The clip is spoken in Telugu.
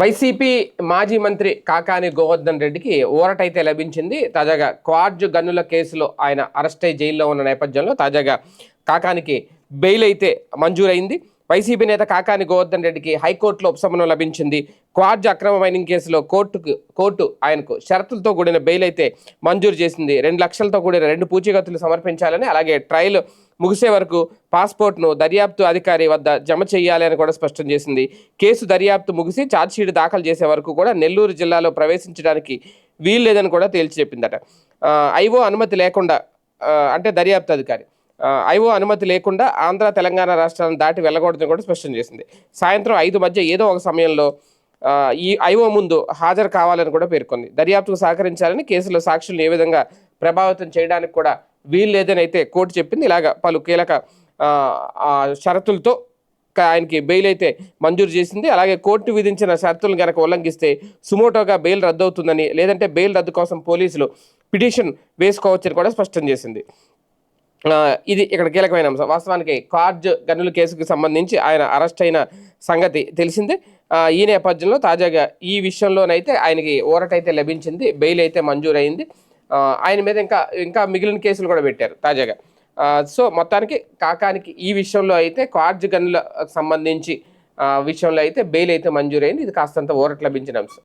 వైసీపీ మాజీ మంత్రి కాకాని గోవర్ధన్ రెడ్డికి ఊరటైతే లభించింది. తాజాగా క్వార్జ్ గన్నుల కేసులో ఆయన అరెస్ట్ అయి జైల్లో ఉన్న నేపథ్యంలో తాజాగా కాకానికి బెయిల్ అయితే మంజూరైంది. వైసీపీ నేత కాకాని గోవర్ధన్ రెడ్డికి హైకోర్టులో ఉపశమనం లభించింది. క్వార్జ్ అక్రమ మైనింగ్ కేసులో కోర్టుకు కోర్టు ఆయనకు షరతులతో కూడిన బెయిల్ అయితే మంజూరు చేసింది. రెండు లక్షలతో కూడిన రెండు పూచీకత్తులు సమర్పించాలని అలాగే ట్రయల్ ముగిసే వరకు పాస్పోర్ట్ను దర్యాప్తు అధికారి వద్ద జమ చేయాలి అని కూడా స్పష్టం చేసింది. కేసు దర్యాప్తు ముగిసి ఛార్జ్షీట్ దాఖలు చేసే వరకు కూడా నెల్లూరు జిల్లాలో ప్రవేశించడానికి వీల్లేదని కూడా తేల్చి చెప్పిందట. ఐఓ అనుమతి లేకుండా అంటే దర్యాప్తు అధికారి. ఐఓ అనుమతి లేకుండా ఆంధ్ర తెలంగాణ రాష్ట్రాలను దాటి వెళ్ళకూడదని కూడా స్పష్టం చేసింది. సాయంత్రం ఐదు మధ్య ఏదో ఒక సమయంలో ఈ ఐఓ ముందు హాజరు కావాలని కూడా పేర్కొంది. దర్యాప్తుకు సహకరించాలని కేసులో సాక్షులను ఏ విధంగా ప్రభావితం చేయడానికి కూడా వీలు లేదని అయితే కోర్టు చెప్పింది. ఇలాగ పలు కీలక షరతులతో ఆయనకి బెయిల్ అయితే మంజూరు చేసింది. అలాగే కోర్టు విధించిన షరతులను కనుక ఉల్లంఘిస్తే సుమోటోగా బెయిల్ రద్దవుతుందని లేదంటే బెయిల్ రద్దు కోసం పోలీసులు పిటిషన్ వేసుకోవచ్చని కూడా స్పష్టం చేసింది. ఇది ఇక్కడ కీలకమైన అంశం. వాస్తవానికి కార్జ్ గన్నుల కేసుకు సంబంధించి ఆయన అరెస్ట్ అయిన సంగతి తెలిసిందే. ఈ నేపథ్యంలో తాజాగా ఈ విషయంలోనైతే ఆయనకి ఊరటైతే లభించింది బెయిల్ అయితే మంజూరైంది ఆయన మీద ఇంకా ఇంకా మిగిలిన కేసులు కూడా పెట్టారు తాజాగా. సో మొత్తానికి కాకానికి ఈ విషయంలో అయితే కార్జ్ గన్నుల సంబంధించి విషయంలో అయితే బెయిల్ అయితే మంజూరైంది. ఇది కాస్తంత ఊరట లభించిన అంశం.